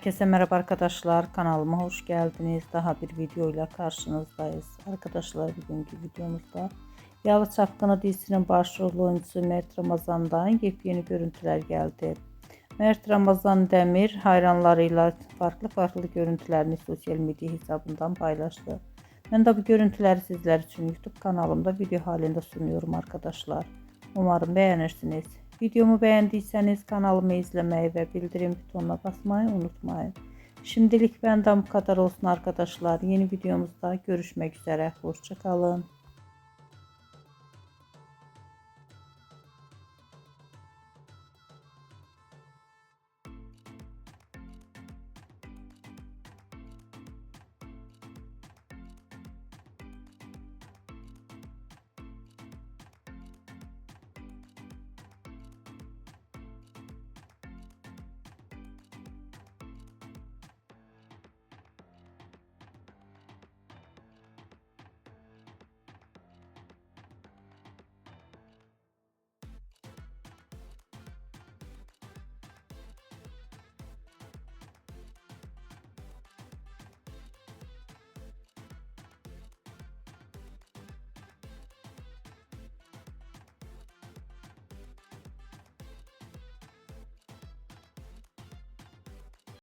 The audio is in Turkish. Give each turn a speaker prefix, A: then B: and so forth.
A: Herkese merhaba arkadaşlar kanalıma hoş geldiniz. Daha bir videoyla karşınızdayız. Arkadaşlar bugünkü videomuzda Yalı Çapkını dizisinin başrol oyuncusu Mert Ramazan'dan yepyeni görüntüler geldi. Mert Ramazan Demir hayranlarıyla farklı farklı görüntülerini sosyal medya hesabından paylaştı. Ben de bu görüntüleri sizler için YouTube kanalımda video halinde sunuyorum arkadaşlar. Umarım beğenirsiniz. Videomu beğendiyseniz kanalımı izlemeyi ve bildirim butonuna basmayı unutmayın. Şimdilik benden bu kadar olsun arkadaşlar. Yeni videomuzda görüşmek üzere. Hoşçakalın.